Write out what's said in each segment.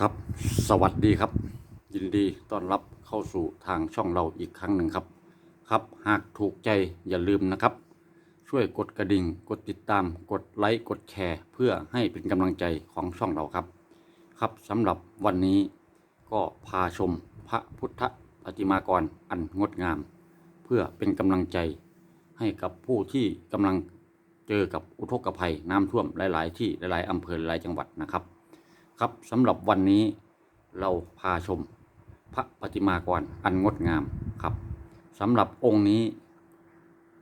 ครับสวัสดีครับ ยินดีต้อนรับเข้าสู่ทางช่องเราอีกครั้งหนึ่งครับ ครับหากถูกใจอย่าลืมนะครับ ช่วยกดกระดิ่ง กดติดตาม กดไลค์กดแชร์ เพื่อให้เป็นกำลังใจของช่องเราครับ ครับสำหรับวันนี้ก็พาชมพระพุทธปฏิมากรอันงดงาม เพื่อเป็นกำลังใจให้กับผู้ที่กำลังเจอกับอุทกภัยน้ำท่วมหลาย ๆ ที่หลาย ๆอำเภอหลายจังหวัดนะครับ ครับสำหรับวันนี้เราพาชมพระปฏิมากรอันงดงามครับสำหรับองค์นี้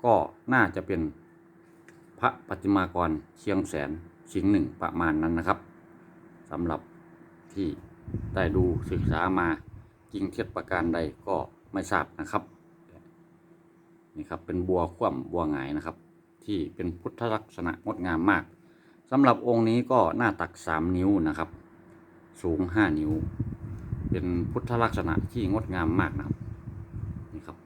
ก็น่าจะเป็นพระปฏิมากรเชียงแสนสิงห์หนึ่งประมาณนั้นนะครับสำหรับที่ได้ดูศึกษามาจริงเท็จประการใดก็ไม่ทราบนะครับนี่ครับเป็นบัวคว่ำบัวหงายนะครับ ที่เป็นพุทธลักษณะงดงามมากสำหรับองค์นี้ก็หน้าตักสามนิ้วนะครับ สูงห้านิ้ว เป็นพุทธลักษณะที่งดงามมากนะครับนี่ครับ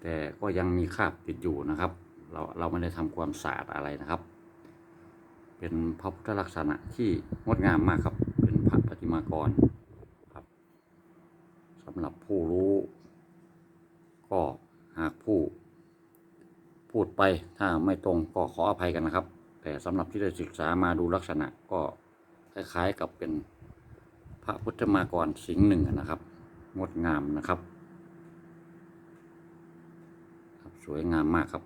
แต่ก็ยังมีคราบติดอยู่นะครับ เราเราไม่ได้ทำความสะอาดอะไรนะครับ เป็นพระพุทธลักษณะที่งดงามมากครับ เป็นพระปฏิมากรครับสำหรับผู้รู้ ก็หากผู้พูดไปถ้าไม่ตรงก็ขออภัยกันนะครับ แต่สำหรับที่ได้ศึกษามาดูลักษณะก็คล้ายๆกับเป็นพระพุทธมากรสิงห์หนึ่งนะครับ งดงามนะครับครับ สวยงามมากครับ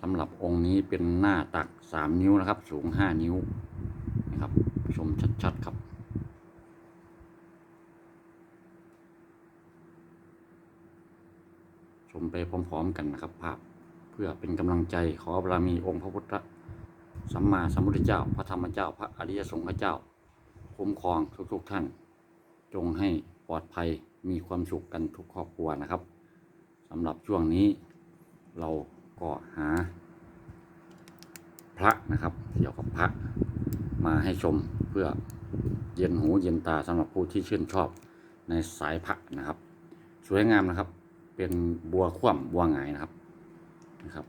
สำหรับองค์นี้เป็นหน้าตักสามนิ้วนะครับ สูงห้านิ้วนะครับชมชัดๆครับชมไปพร้อม ๆ กันนะครับภาพ เพื่อเป็นกำลังใจขอบารมีองค์พระพุทธสัมมาสัมพุทธเจ้า พระธรรมเจ้า พระอริยสงฆ์เจ้า คุ้มครองทุกๆท่าน จงให้ปลอดภัยมีความสุขกันทุกครอบครัวนะครับสำหรับช่วงนี้เราก็หา พระนะครับเกี่ยวกับพระมาให้ชมเพื่อเย็นหูเย็นตาสำหรับผู้ที่ชื่นชอบในสายพระนะครับ สวยงามนะครับ เป็นบัวคว่ำบัวหงายนะครับ นะครับ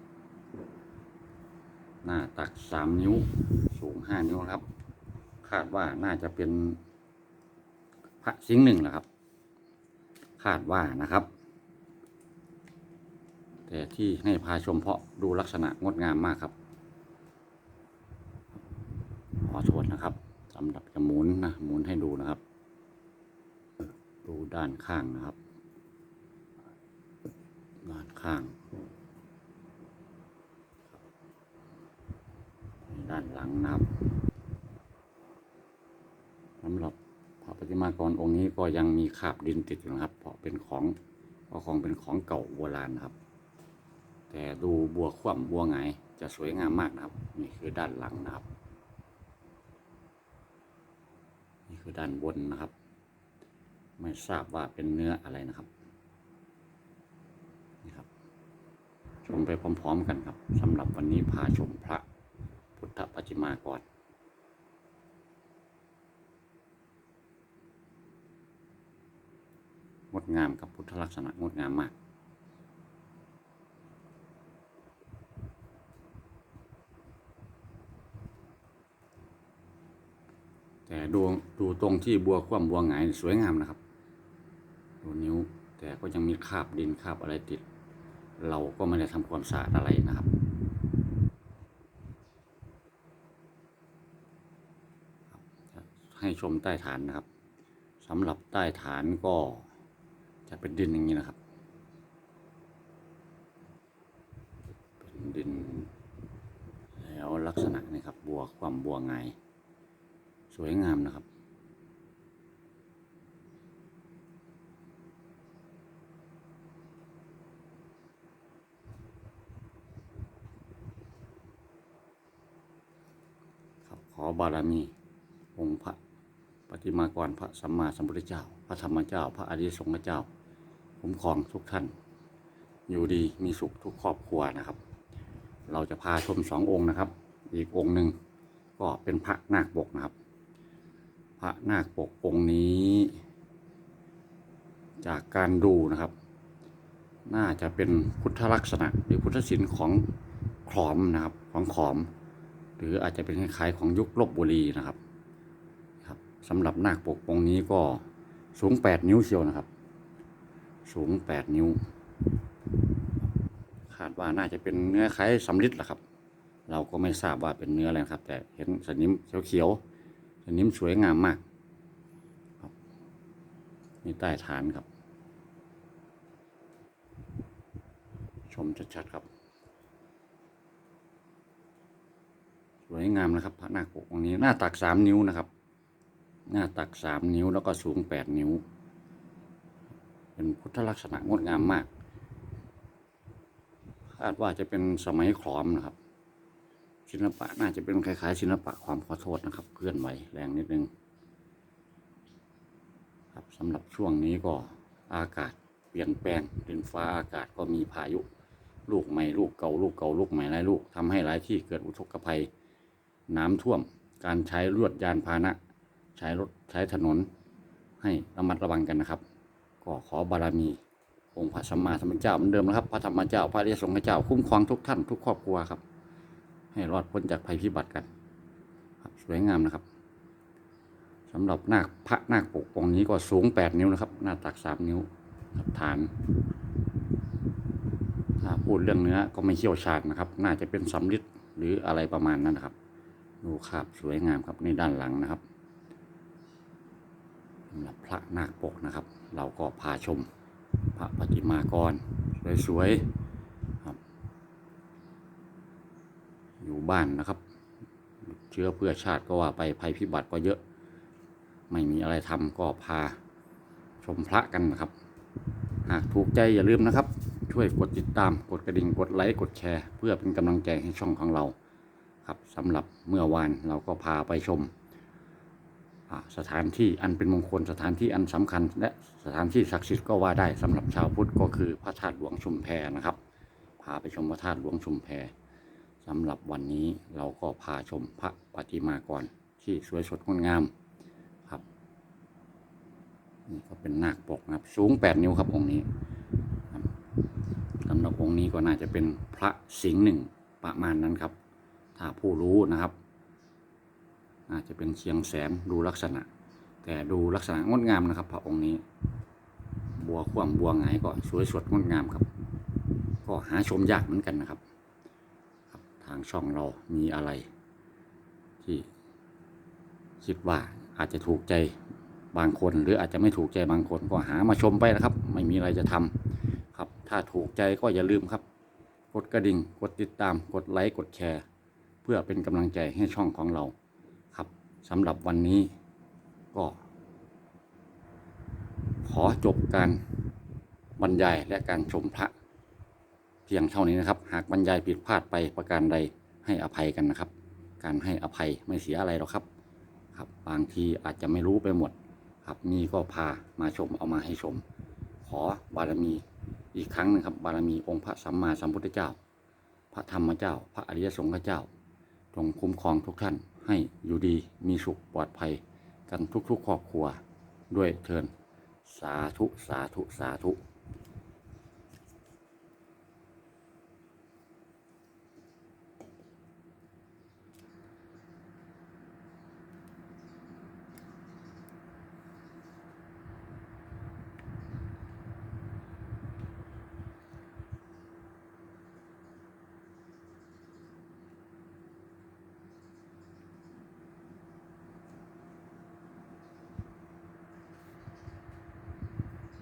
หน้าตักสามนิ้ว สูงห้านิ้วครับ คาดว่าน่าจะเป็นพระสิงห์หนึ่งแหละครับ คาดว่านะครับ แต่ที่ให้พาชมเพราะดูลักษณะงดงามมากครับขอโทษนะครับสำหรับจะหมุนนะหมุนให้ดูนะครับ ดูด้านข้างนะครับ ด้านข้าง ด้านหลังนะครับสำหรับพระปฏิมากรองค์นี้ก็ยังมีคราบดินติดอยู่นะครับ เพราะเป็นของเพราะของเป็นของเก่าโบราณครับ แต่ดูบัวคว่ำบัวหงจะสวยงามมากนะครับ นี่คือด้านหลังนะครับ นี่คือด้านบนนะครับ ไม่ทราบว่าเป็นเนื้ออะไรนะครับนี่ครับ ชมไปพร้อม ๆ กันครับสำหรับวันนี้พาชมพระ พุทธปฏิมากรงดงามกับพุทธลักษณะงดงามมาก แต่ดูดูตรงที่บัวคว่ำบัวหงายสวยงามนะครับ ดูนิ้วแต่ก็ยังมีคราบดินคราบอะไรติด เราก็ไม่ได้ทำความสะอาดอะไรนะครับ ให้ชมใต้ฐานนะครับสำหรับใต้ฐานก็จะเป็นดินอย่างนี้นะครับ เป็นดิน แล้วลักษณะนี่ครับบัวความบัวไงายสวยงามนะครับขอบารมีองค์พระ ปฏิมากรพระสัมมาสัมพุทธเจ้า พระธรรมเจ้า พระอริยสงฆ์เจ้าคุ้มครองทุกท่าน อยู่ดีมีสุขทุกครอบครัวนะครับ เราจะพาชมสององค์นะครับ อีกองค์หนึ่งก็เป็นพระนาคปกนะครับ พระนาคปกองค์นี้ จากการดูนะครับ น่าจะเป็นพุทธลักษณะหรือพุทธศิลป์ของขอมนะครับของขอม หรืออาจจะเป็นคล้ายๆของยุคลบบุรีนะครับครับ สำหรับนาคปกองนี้ก็สูง 8 นิ้วเชียวนะครับ สูง 8 นิ้ว คาดว่าน่าจะเป็นเนื้อคล้ายสำลิดแหละครับ เราก็ไม่ทราบว่าเป็นเนื้ออะไรครับ แต่เห็นสนิมเขียวๆสนิมสวยงามมากครับมีใต้ฐานครับ ชมชัดๆครับ สวยงามนะครับพระนาคปกองนี้หน้าตักสามนิ้วนะครับ หน้าตักสามนิ้วแล้วก็สูงแปดนิ้ว เป็นพุทธลักษณะงดงามมาก คาดว่าจะเป็นสมัยขอมนะครับ ศิลปะน่าจะเป็นคล้ายๆ ศิลปะความขอโทษนะครับ เคลื่อนไหวแรงนิดนึง ครับสำหรับช่วงนี้ก็อากาศเปลี่ยนแปลงดินฟ้าอากาศก็มีพายุลูกใหม่ลูกเก่าลูกเก่าลูกใหม่หลายลูกทำให้หลายที่เกิดอุทกภัย น้ำท่วม การใช้ลวดยานพาหนะ ใช้รถใช้ถนนให้ระมัดระวังกันนะครับ ก็ขอบารมีองค์พระสัมมาสัมพุทธเจ้าเหมือนเดิมนะครับ พระธรรมเจ้าพระริยสงฆ์เจ้าคุ้มครองทุกท่านทุกครอบครัวครับ ให้รอดพ้นจากภัยพิบัติกันครับสวยงามนะครับสำหรับนาคพระนาคปกองนี้ก็สูง 8 นิ้วนะครับ หน้าตัก 3 นิ้วฐานถ้าพูดเรื่องเนื้อก็ไม่เชี่ยวชาญนะครับ น่าจะเป็นสำลิดหรืออะไรประมาณนั้นนะครับ ดูคาบสวยงามครับในด้านหลังนะครับ พระนาคปกนะครับ เราก็พาชมพระปฏิมากรสวยๆครับ อยู่บ้านนะครับ เชื้อเพื่อชาติก็ว่าไปภัยพิบัติก็เยอะ ไม่มีอะไรทำก็พาชมพระกันนะครับ หากถูกใจอย่าลืมนะครับ ช่วยกดติดตามกดกระดิ่งกดไลค์กดแชร์ เพื่อเป็นกำลังใจให้ช่องของเรา ครับสำหรับเมื่อวานเราก็พาไปชม สถานที่อันเป็นมงคลสถานที่อันสำคัญ และสถานที่ศักดิ์สิทธิ์ก็ว่าได้สำหรับชาวพุทธก็คือพระธาตุหลวงชุมแพนะครับ พาไปชมพระธาตุหลวงชุมแพสำหรับวันนี้เราก็พาชมพระปฏิมากรที่สวยสดงดงามครับนี่ก็เป็นนาคปกนะครับ สูง8นิ้วครับองค์นี้สำหรับองค์นี้ก็น่าจะเป็นพระสิงห์หนึ่งประมาณนั้นครับ ถ้าผู้รู้นะครับ อาจจะเป็นเชียงแสนดูลักษณะ แต่ดูลักษณะงดงามนะครับ พระองค์นี้ บัวคว่ำบัวหงายก็สวยสดงดงามครับ ก็หาชมยากเหมือนกันนะครับครับ ทางช่องเรามีอะไร ที่คิดว่าอาจจะถูกใจบางคน หรืออาจจะไม่ถูกใจบางคนก็หามาชมไปนะครับ ไม่มีอะไรจะทำครับ ถ้าถูกใจก็อย่าลืมครับ กดกระดิ่ง กดติดตาม กดไลค์ กดแชร์ เพื่อเป็นกำลังใจให้ช่องของเรา สำหรับวันนี้ก็ ขอจบการบรรยายและการชมพระ เพียงเท่านี้นะครับ หากบรรยายผิดพลาดไปประการใดให้อภัยกันนะครับ การให้อภัยไม่เสียอะไรหรอกครับ ครับ บางทีอาจจะไม่รู้ไปหมด ครับมีก็พามาชมเอามาให้ชม ขอบารมีอีกครั้งนึงครับ บารมีองค์พระสัมมาสัมพุทธเจ้า พระธรรมเจ้า พระอริยสงฆ์เจ้าจงคุ้มครองทุกท่าน ให้อยู่ดีมีสุขปลอดภัยกันทุกๆครอบครัวด้วยเทินสาธุสาธุสาธุ